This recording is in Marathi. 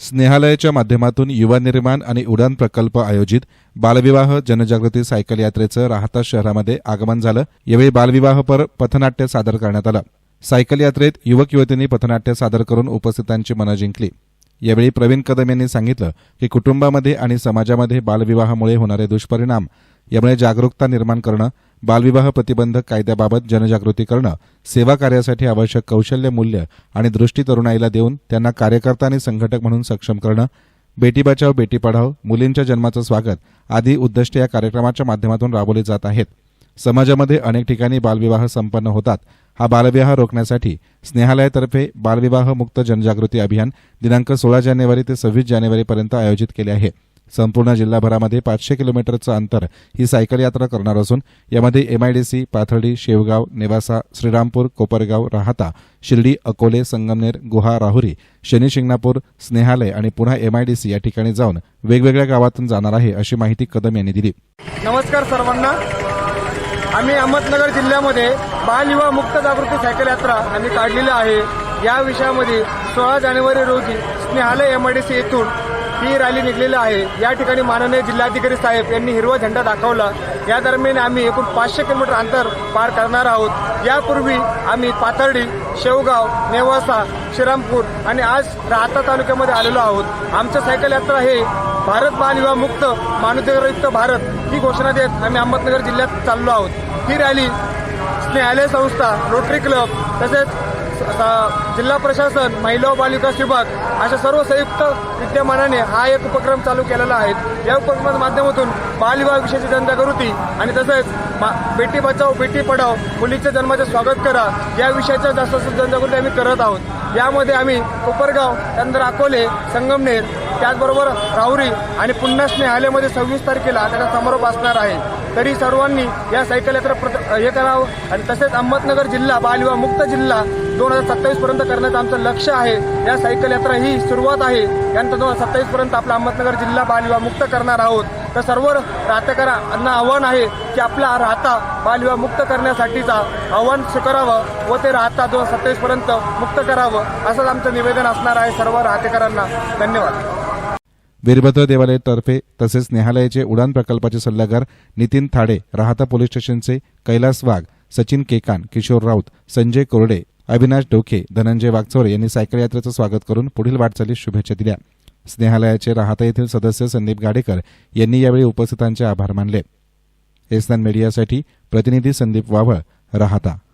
स्नेहालयाच्या माध्यमातून युवा निर्माण आणि उडान प्रकल्प आयोजित बालविवाह जनजागृती सायकल यात्रेचं राहता शहरामध्ये आगमन झालं. यावेळी बालविवाहपर पथनाट्य सादर करण्यात आलं. सायकल यात्रेत युवक युवतींनी पथनाट्य सादर करून उपस्थितांची मनं जिंकली. यावेळी प्रवीण कदम यांनी सांगितलं की कुटुंबामध्ये आणि समाजामध्ये बालविवाहामुळे होणारे दुष्परिणाम यामुळे जागरूकता निर्माण करणं बालविवाह प्रतिबंधक कायद्याबाबत जनजागृती करणं सेवा कार्यासाठी आवश्यक कौशल्य मूल्य आणि दृष्टी तरुणाईला देऊन त्यांना कार्यकर्ता आणि संघटक म्हणून सक्षम करणं बेटी बचाव बेटी पढाव मुलींच्या जन्माचं स्वागत आदी उद्दिष्ट या कार्यक्रमाच्या माध्यमातून राबवली जात आहेत. समाजामध्ये अनेक ठिकाणी बालविवाह संपन्न होतात. हा बालविवाह रोखण्यासाठी स्नेहालयातर्फे बालविवाह मुक्त जनजागृती अभियान दिनांक सोळा जानेवारी ते सव्वीस जानेवारीपर्यंत आयोजित केले आहे. संपूर्ण जिल्हाभरामध्ये पाचशे किलोमीटरचं अंतर ही सायकल यात्रा करणार असून यामध्ये एमआयडीसी पाथर्डी शेवगाव नेवासा श्रीरामपूर कोपरगाव राहता शिर्डी अकोले संगमनेर गुहा राहुरी शनी शिंगणापूर स्नेहालय आणि पुन्हा एमआयडीसी या ठिकाणी जाऊन वेगवेगळ्या गावातून जाणार आहे अशी माहिती कदम यांनी दिली. नमस्कार सर्वांना. आम्ही अहमदनगर जिल्ह्यामध्ये बालविवाह मुक्त जागृती सायकल यात्रा आम्ही काढलेली आहे. या विषयामध्ये सोळा जानेवारी रोजी स्नेहालय एमआयडीसी येथून ही रॅली निघलेली आहे. या ठिकाणी माननीय जिल्हाधिकारी साहेब यांनी हिरवा झेंडा दाखवला. या दरम्यान आम्ही एकूण पाचशे किलोमीटर अंतर पार करणार आहोत. यापूर्वी आम्ही पाथर्डी शेवगाव नेवासा श्रीरामपूर आणि आज राहता तालुक्यामध्ये आलेलो आहोत. आमचं सायकल यात्रा हे भारत बालविवाह मुक्त भारत ही घोषणा देत आम्ही अहमदनगर जिल्ह्यात चाललो आहोत. ही रॅली स्नेहालय संस्था रोटरी क्लब तसेच जिल्हा प्रशासन महिला व बालविकास विभाग अशा सर्व संयुक्त विद्यमानाने हा एक उपक्रम चालू केलेला आहे. या उपक्रमाच्या माध्यमातून बालविवाह विषयाची जनजागृती आणि तसेच बेटी बचाव बेटी पढाव मुलीच्या जन्माचे स्वागत करा या विषयाच्या जास्त जनजागृती आम्ही करत आहोत. यामध्ये आम्ही कोपरगाव त्यानंतर अकोले संगमनेर त्याचबरोबर राहुरी आणि पुन्हा स्नेहालयामध्ये सव्वीस तारखेला त्याचा समारोप असणार आहे. तरी सर्वांनी या सायकल यात्रा प्रत- हे करावं. आणि तसेच अहमदनगर जिल्हा बालविवाह मुक्त जिल्हा दोन हजार सत्तावीस पर्यंत करण्याचं आमचं लक्ष आहे. या सायकल यात्रा ही सुरुवात आहे. यानंतर दोन हजार सत्तावीस पर्यंत आपला अहमदनगर जिल्हा बालविवाह मुक्त करणार आहोत. तर सर्व राहतेकरांना आव्हान आहे की आपला राहता बालविवाह मुक्त करण्यासाठीचा आव्हान स्वीकारावं व ते राहता दोन हजार सत्तावीस पर्यंत मुक्त करावं असंच आमचं निवेदन असणार आहे सर्व राहतेकरांना. धन्यवाद. वीरभद्र देवालयातर्फे तसेच नेहालयाचे उडान प्रकल्पाचे सल्लागार नितीन थाडे राहता पोलीस स्टेशनचे कैलास वाघ सचिन केकान किशोर राऊत संजय कोरडे अविनाश डोके धनंजय वाघचोरे यांनी सायकल यात्रेचं स्वागत करून पुढील वाटचालीस शुभेच्छा दिल्या. स्नेहालयाचे राहता येथील सदस्य संदीप गाडेकर यांनी यावेळी उपस्थितांचे आभार मानले. एसनान मीडियासाठी प्रतिनिधी संदीप वावळ राहता.